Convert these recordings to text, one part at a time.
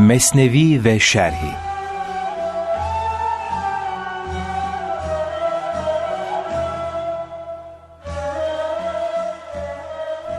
Mesnevi ve Şerhi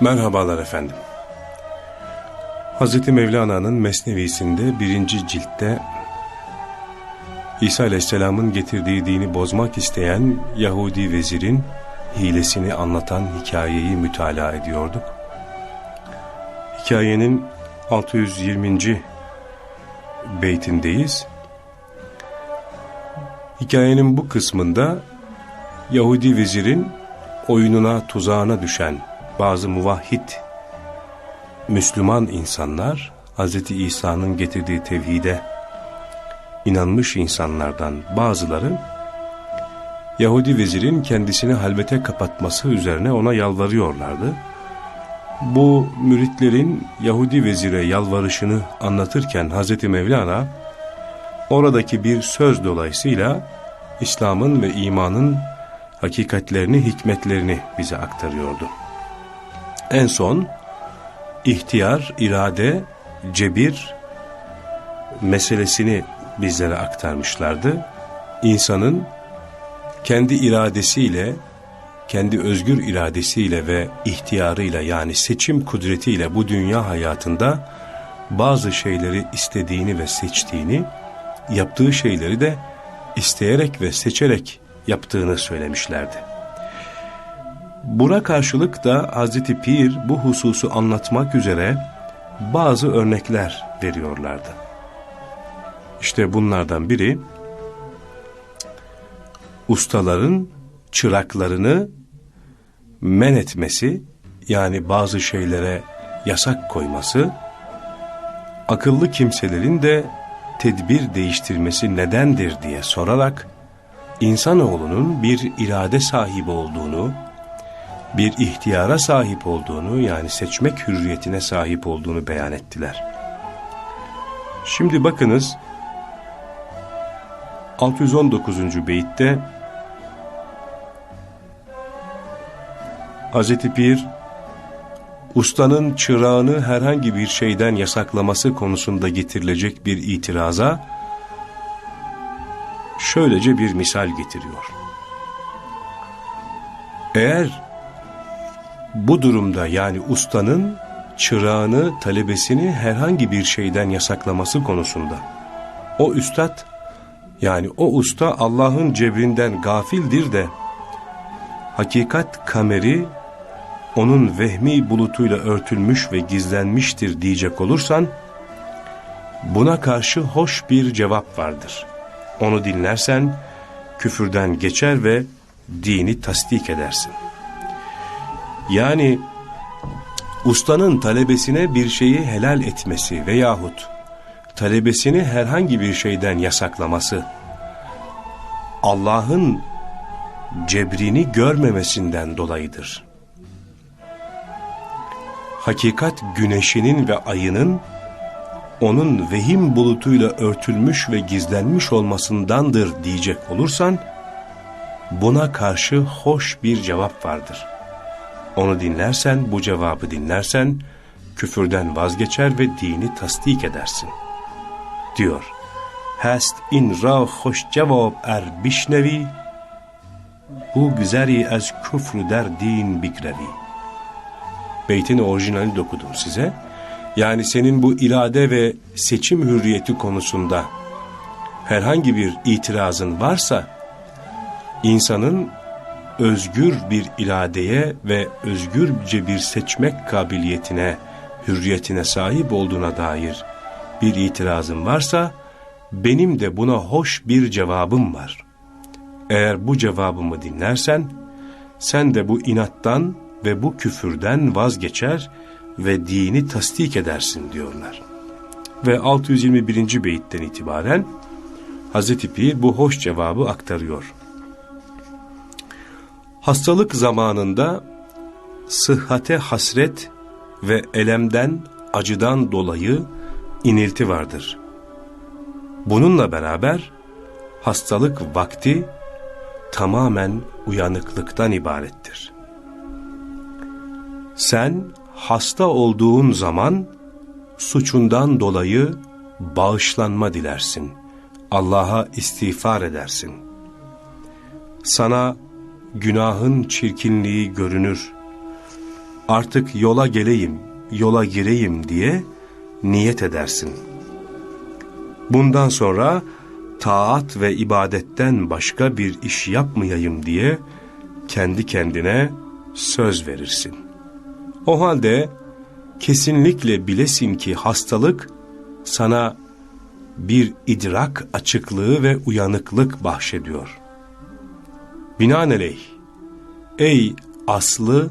Merhabalar efendim. Hz. Mevlana'nın Mesnevisinde birinci ciltte İsa Aleyhisselam'ın getirdiği dini bozmak isteyen Yahudi vezirin hilesini anlatan hikayeyi mütalaa ediyorduk. Hikayenin 620. beytindeyiz. Hikayenin bu kısmında Yahudi vezirin oyununa tuzağına düşen bazı muvahhid Müslüman insanlar Hz. İsa'nın getirdiği tevhide inanmış insanlardan bazıları Yahudi vezirin kendisini halvete kapatması üzerine ona yalvarıyorlardı. Bu müritlerin Yahudi vezire yalvarışını anlatırken Hz. Mevlana oradaki bir söz dolayısıyla İslam'ın ve imanın hakikatlerini, hikmetlerini bize aktarıyordu. En son ihtiyar, irade, cebir meselesini bizlere aktarmışlardı. İnsanın kendi iradesiyle, kendi özgür iradesiyle ve ihtiyarıyla yani seçim kudretiyle bu dünya hayatında bazı şeyleri istediğini ve seçtiğini, yaptığı şeyleri de isteyerek ve seçerek yaptığını söylemişlerdi. Buna karşılık da Hazreti Pir bu hususu anlatmak üzere bazı örnekler veriyorlardı. İşte bunlardan biri ustaların çıraklarını men etmesi yani bazı şeylere yasak koyması, akıllı kimselerin de tedbir değiştirmesi nedendir diye sorarak insanoğlunun bir irade sahibi olduğunu, bir ihtiyara sahip olduğunu yani seçmek hürriyetine sahip olduğunu beyan ettiler. Şimdi bakınız 619. beyitte Hz. Pir ustanın çırağını herhangi bir şeyden yasaklaması konusunda getirilecek bir itiraza şöylece bir misal getiriyor. Eğer bu durumda yani ustanın çırağını, talebesini herhangi bir şeyden yasaklaması konusunda o üstad yani o usta Allah'ın cebrinden gafildir de hakikat kameri onun vehmi bulutuyla örtülmüş ve gizlenmiştir diyecek olursan buna karşı hoş bir cevap vardır. Onu dinlersen küfürden geçer ve dini tasdik edersin. Yani ustanın talebesine bir şeyi helal etmesi veyahut talebesini herhangi bir şeyden yasaklaması Allah'ın cebrini görmemesinden dolayıdır. Hakikat güneşinin ve ayının onun vehim bulutuyla örtülmüş ve gizlenmiş olmasındandır diyecek olursan, buna karşı hoş bir cevap vardır. Onu dinlersen, bu cevabı dinlersen, küfürden vazgeçer ve dini tasdik edersin. Diyor, Hast in ra hoş cevap er bişnevi, bu güzeri ez küfrü der din bikrevi. Beytin orijinalini dokudum size. Yani senin bu irade ve seçim hürriyeti konusunda herhangi bir itirazın varsa, insanın özgür bir iradeye ve özgürce bir seçmek kabiliyetine, hürriyetine sahip olduğuna dair bir itirazın varsa, benim de buna hoş bir cevabım var. Eğer bu cevabımı dinlersen, sen de bu inattan ve bu küfürden vazgeçer ve dini tasdik edersin diyorlar. Ve 621. beyitten itibaren Hz. Pir bu hoş cevabı aktarıyor. Hastalık zamanında sıhhate hasret ve elemden, acıdan dolayı inilti vardır. Bununla beraber hastalık vakti tamamen uyanıklıktan ibarettir. Sen hasta olduğun zaman suçundan dolayı bağışlanma dilersin. Allah'a istiğfar edersin. Sana günahın çirkinliği görünür. Artık yola geleyim, yola gireyim diye niyet edersin. Bundan sonra taat ve ibadetten başka bir iş yapmayayım diye kendi kendine söz verirsin. O halde kesinlikle bilesin ki hastalık sana bir idrak açıklığı ve uyanıklık bahşediyor. Binaenaleyh, ey aslı,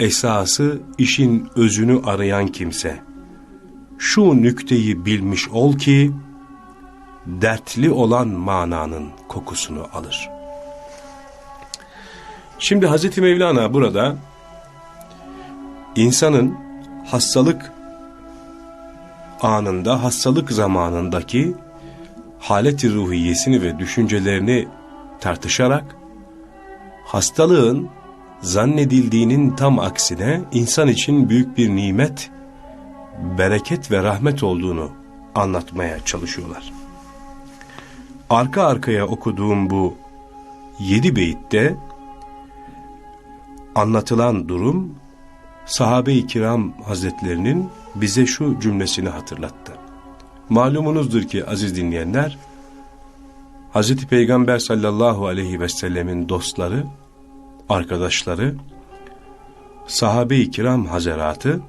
esası, işin özünü arayan kimse, şu nükteyi bilmiş ol ki, dertli olan mananın kokusunu alır. Şimdi Hazreti Mevlana burada, insanın hastalık anında, hastalık zamanındaki haleti ruhiyesini ve düşüncelerini tartışarak, hastalığın zannedildiğinin tam aksine insan için büyük bir nimet, bereket ve rahmet olduğunu anlatmaya çalışıyorlar. Arka arkaya okuduğum bu yedi beyitte anlatılan durum sahabe-i kiram hazretlerinin bize şu cümlesini hatırlattı. Malumunuzdur ki aziz dinleyenler, Hazreti Peygamber sallallahu aleyhi ve sellemin dostları, arkadaşları, sahabe-i kiram hazeratı,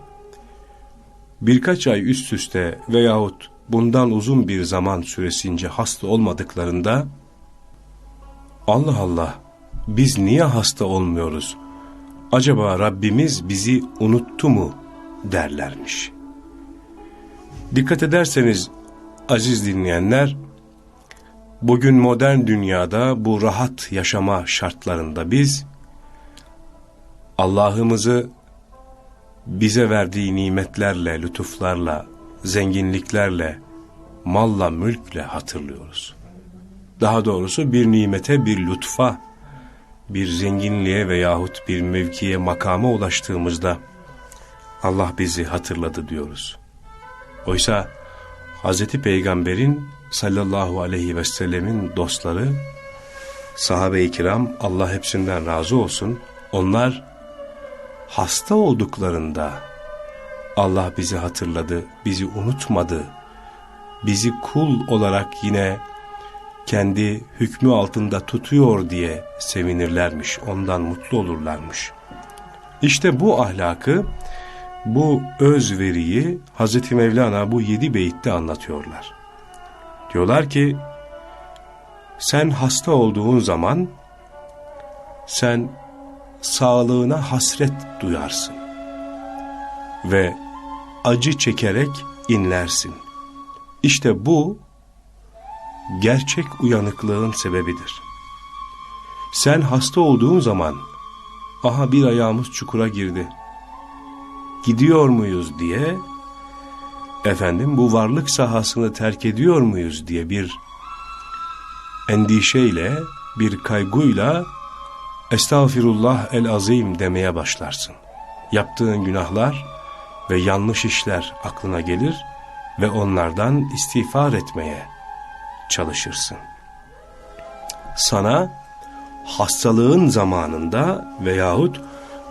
birkaç ay üst üste veyahut bundan uzun bir zaman süresince hasta olmadıklarında, Allah Allah, biz niye hasta olmuyoruz? Acaba Rabbimiz bizi unuttu mu derlermiş. Dikkat ederseniz aziz dinleyenler, bugün modern dünyada bu rahat yaşama şartlarında biz, Allah'ımızı bize verdiği nimetlerle, lütuflarla, zenginliklerle, malla, mülkle hatırlıyoruz. Daha doğrusu bir nimete, bir lütfa, bir zenginliğe veyahut bir mevkiye, makama ulaştığımızda Allah bizi hatırladı diyoruz. Oysa Hz. Peygamber'in sallallahu aleyhi ve sellemin dostları, sahabe-i kiram Allah hepsinden razı olsun, onlar hasta olduklarında Allah bizi hatırladı, bizi unutmadı, bizi kul olarak yine kendi hükmü altında tutuyor diye sevinirlermiş, ondan mutlu olurlarmış. İşte bu ahlakı, bu özveriyi Hz. Mevlana bu yedi beyitte anlatıyorlar. Diyorlar ki, sen hasta olduğun zaman, sen sağlığına hasret duyarsın ve acı çekerek inlersin. İşte bu gerçek uyanıklığın sebebidir. Sen hasta olduğun zaman, aha bir ayağımız çukura girdi, gidiyor muyuz diye, efendim bu varlık sahasını terk ediyor muyuz diye bir endişeyle, bir kaygıyla, Estağfirullah el azim demeye başlarsın. Yaptığın günahlar ve yanlış işler aklına gelir ve onlardan istiğfar etmeye çalışırsın. Sana hastalığın zamanında veyahut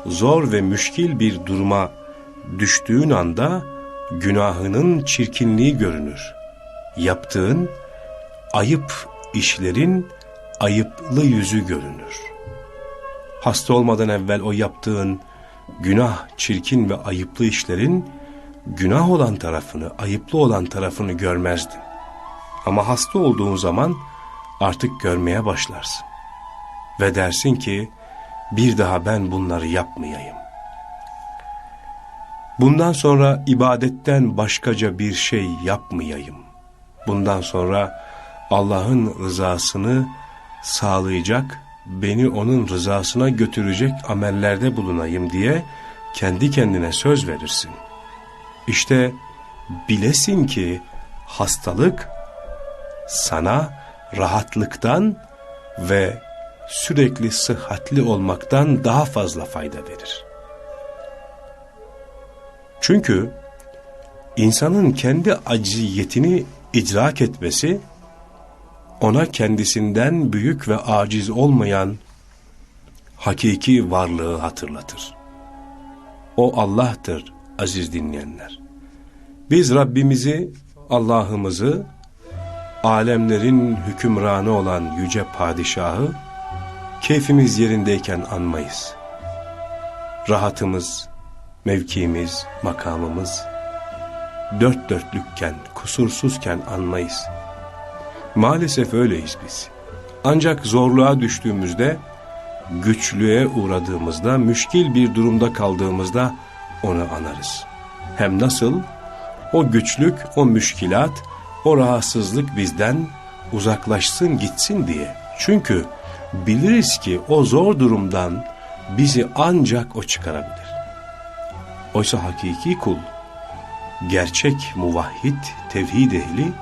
zor ve müşkil bir duruma düştüğün anda günahının çirkinliği görünür. Yaptığın ayıp işlerin ayıplı yüzü görünür. Hasta olmadan evvel o yaptığın günah, çirkin ve ayıplı işlerin günah olan tarafını, ayıplı olan tarafını görmezdin. Ama hasta olduğun zaman artık görmeye başlarsın. Ve dersin ki bir daha ben bunları yapmayayım. Bundan sonra ibadetten başkaca bir şey yapmayayım. Bundan sonra Allah'ın rızasını sağlayacak, beni onun rızasına götürecek amellerde bulunayım diye kendi kendine söz verirsin. İşte bilesin ki hastalık sana rahatlıktan ve sürekli sıhhatli olmaktan daha fazla fayda verir. Çünkü insanın kendi acziyetini idrak etmesi, ona kendisinden büyük ve aciz olmayan hakiki varlığı hatırlatır. O Allah'tır aziz dinleyenler. Biz Rabbimizi, Allah'ımızı, alemlerin hükümranı olan yüce padişahı, keyfimiz yerindeyken anmayız. Rahatımız, mevkimiz, makamımız, dört dörtlükken, kusursuzken anmayız. Maalesef öyleyiz biz. Ancak zorluğa düştüğümüzde, güçlüğe uğradığımızda, müşkil bir durumda kaldığımızda onu anarız. Hem nasıl? O güçlük, o müşkilat, o rahatsızlık bizden uzaklaşsın gitsin diye. Çünkü biliriz ki o zor durumdan bizi ancak o çıkarabilir. Oysa hakiki kul, gerçek muvahhid, tevhid ehli,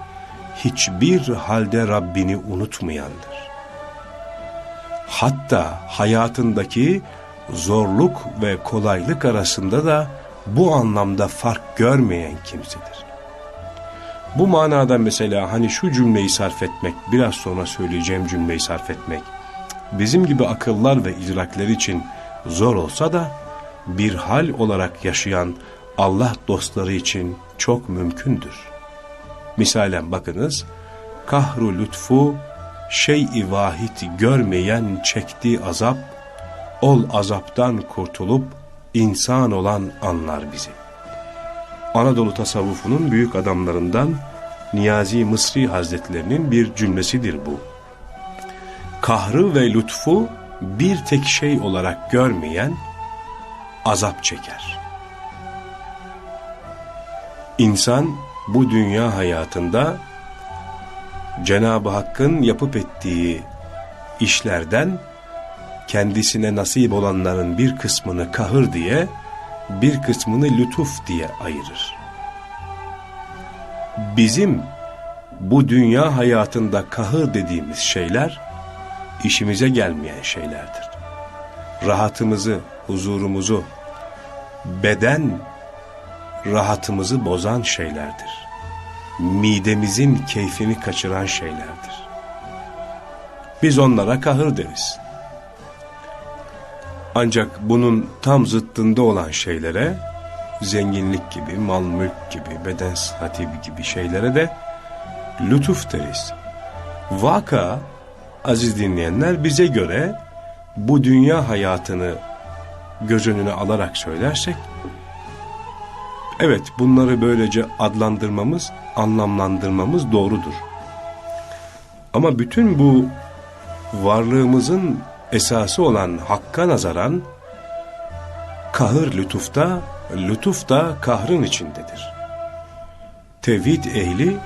hiçbir halde Rabbini unutmayandır. Hatta hayatındaki zorluk ve kolaylık arasında da bu anlamda fark görmeyen kimsedir. Bu manada mesela hani şu cümleyi sarf etmek, biraz sonra söyleyeceğim cümleyi sarf etmek, bizim gibi akıllar ve idrakler için zor olsa da bir hal olarak yaşayan Allah dostları için çok mümkündür. Misalen bakınız, kahru lütfu, şey-i vahid görmeyen çektiği azap, ol azaptan kurtulup insan olan anlar bizi. Anadolu tasavvufunun büyük adamlarından Niyazi Mısri Hazretlerinin bir cümlesidir bu. Kahrı ve lütfu bir tek şey olarak görmeyen azap çeker. İnsan bu dünya hayatında Cenab-ı Hakk'ın yapıp ettiği işlerden kendisine nasip olanların bir kısmını kahır diye, bir kısmını lütuf diye ayırır. Bizim bu dünya hayatında kahır dediğimiz şeyler, işimize gelmeyen şeylerdir. Rahatımızı, huzurumuzu, beden rahatımızı bozan şeylerdir. Midemizin keyfini kaçıran şeylerdir. Biz onlara kahır deriz. Ancak bunun tam zıttında olan şeylere, zenginlik gibi, mal mülk gibi, beden sıhhati gibi şeylere de lütuf deriz. Vaka, aziz dinleyenler bize göre bu dünya hayatını göz önüne alarak söylersek, evet bunları böylece adlandırmamız, anlamlandırmamız doğrudur. Ama bütün bu varlığımızın esası olan hakka nazaran kahır lütufta, lütuf da kahrın içindedir. Tevhid ehli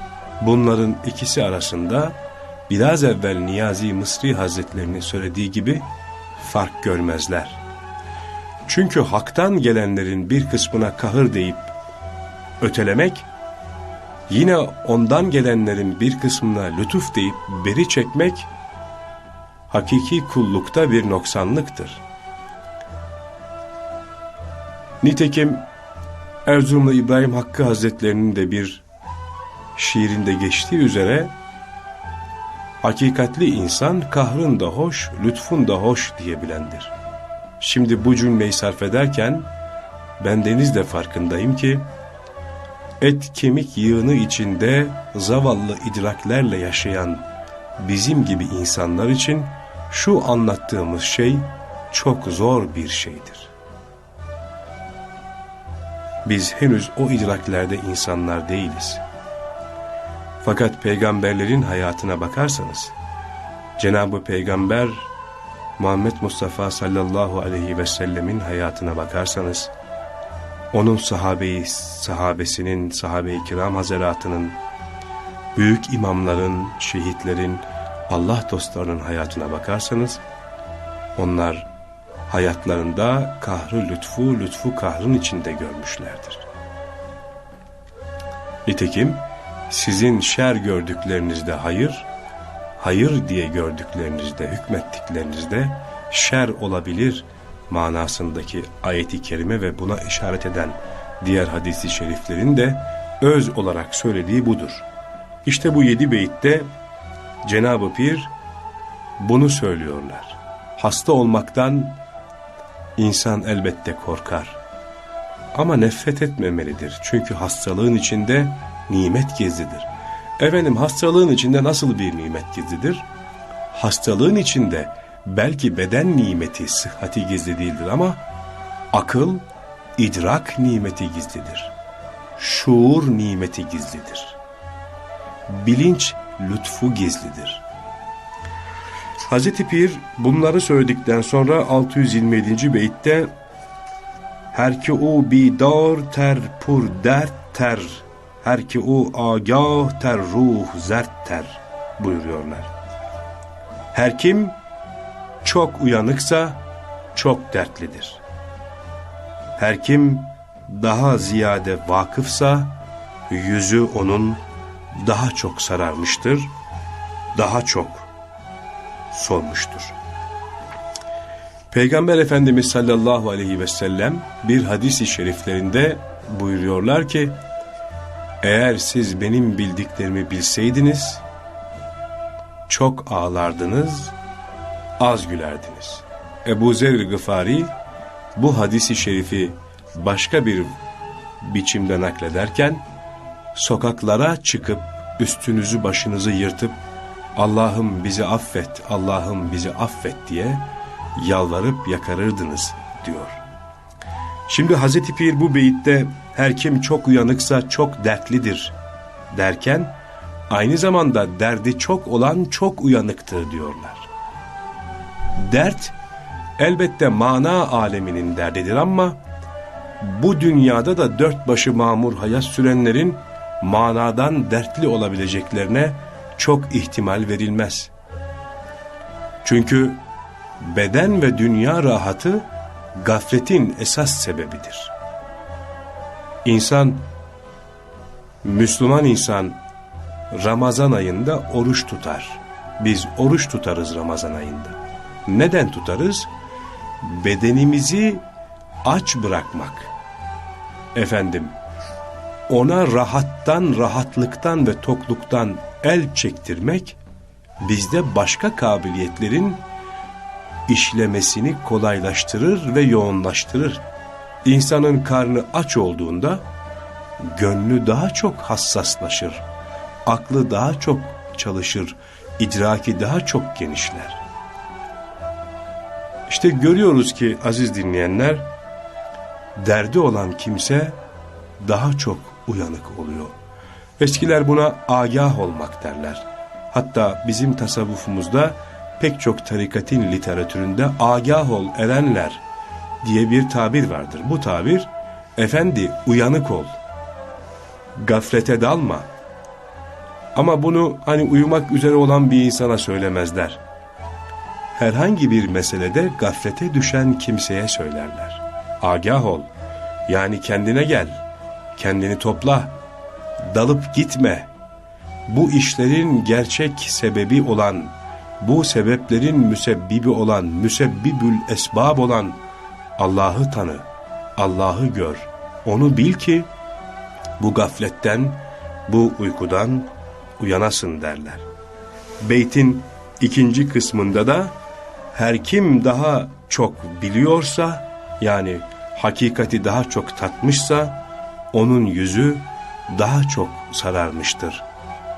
bunların ikisi arasında biraz evvel Niyazi Mısri Hazretlerinin söylediği gibi fark görmezler. Çünkü haktan gelenlerin bir kısmına kahır deyip ötelemek, yine ondan gelenlerin bir kısmına lütuf deyip beri çekmek, hakiki kullukta bir noksanlıktır. Nitekim Erzurumlu İbrahim Hakkı Hazretlerinin de bir şiirinde geçtiği üzere hakikatli insan kahrın da hoş, lütfun da hoş diyebilendir. Şimdi bu cümleyi sarf ederken ben deniz de farkındayım ki et kemik yığını içinde zavallı idraklerle yaşayan bizim gibi insanlar için şu anlattığımız şey çok zor bir şeydir. Biz henüz o idraklerde insanlar değiliz. Fakat peygamberlerin hayatına bakarsanız, Cenab-ı Peygamber Muhammed Mustafa sallallahu aleyhi ve sellemin hayatına bakarsanız, onun sahabeyi, sahabesinin, sahabe-i kiram hazaratının, büyük imamların, şehitlerin, Allah dostlarının hayatına bakarsanız, onlar hayatlarında kahrı lütfu, lütfu kahrın içinde görmüşlerdir. Nitekim sizin şer gördüklerinizde hayır, hayır diye gördüklerinizde, hükmettiklerinizde şer olabilir manasındaki ayeti kerime ve buna işaret eden diğer hadisi şeriflerin de öz olarak söylediği budur. İşte bu yedi beyitte Cenab-ı Pir bunu söylüyorlar. Hasta olmaktan insan elbette korkar. Ama nefret etmemelidir. Çünkü hastalığın içinde nimet gizlidir. Efendim hastalığın içinde nasıl bir nimet gizlidir? Hastalığın içinde belki beden nimeti, sıhhati gizli değildir ama akıl, idrak nimeti gizlidir. Şuur nimeti gizlidir. Bilinç lütfu gizlidir. Hazreti Pir bunları söyledikten sonra 627. beytte her ki o bidar ter pur dert ter her ki o agah ter ruh zert ter buyuruyorlar. Her kim çok uyanıksa çok dertlidir. Her kim daha ziyade vakıfsa yüzü onun daha çok sararmıştır, daha çok solmuştur. Peygamber Efendimiz sallallahu aleyhi ve sellem bir hadis-i şeriflerinde buyuruyorlar ki eğer siz benim bildiklerimi bilseydiniz çok ağlardınız, az gülerdiniz. Ebu Zer Gıfari bu hadisi şerifi başka bir biçimde naklederken sokaklara çıkıp üstünüzü başınızı yırtıp Allah'ım bizi affet, Allah'ım bizi affet diye yalvarıp yakarırdınız diyor. Şimdi Hazreti Pir bu beyitte her kim çok uyanıksa çok dertlidir derken aynı zamanda derdi çok olan çok uyanıktır diyorlar. Dert elbette mana aleminin derdidir ama bu dünyada da dört başı mamur hayat sürenlerin manadan dertli olabileceklerine çok ihtimal verilmez. Çünkü beden ve dünya rahatı gafletin esas sebebidir. İnsan, Müslüman insan Ramazan ayında oruç tutar. Biz oruç tutarız Ramazan ayında. Neden tutarız? Bedenimizi aç bırakmak. Efendim, ona rahattan, rahatlıktan ve tokluktan el çektirmek, bizde başka kabiliyetlerin işlemesini kolaylaştırır ve yoğunlaştırır. İnsanın karnı aç olduğunda, gönlü daha çok hassaslaşır, aklı daha çok çalışır, idraki daha çok genişler. İşte görüyoruz ki aziz dinleyenler, derdi olan kimse daha çok uyanık oluyor. Eskiler buna agah olmak derler. Hatta bizim tasavvufumuzda pek çok tarikatin literatüründe agah ol erenler diye bir tabir vardır. Bu tabir, efendi uyanık ol, gaflete dalma. Ama bunu hani uyumak üzere olan bir insana söylemezler. Herhangi bir meselede gaflete düşen kimseye söylerler. Agah ol, yani kendine gel, kendini topla, dalıp gitme. Bu işlerin gerçek sebebi olan, bu sebeplerin müsebbibi olan, müsebbibül esbab olan Allah'ı tanı, Allah'ı gör. Onu bil ki bu gafletten, bu uykudan uyanasın derler. Beytin ikinci kısmında da her kim daha çok biliyorsa yani hakikati daha çok tatmışsa onun yüzü daha çok sararmıştır,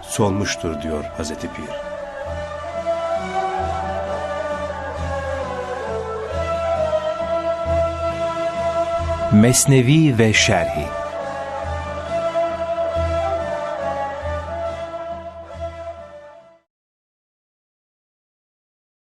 solmuştur diyor Hazreti Pir. Mesnevi ve Şerhi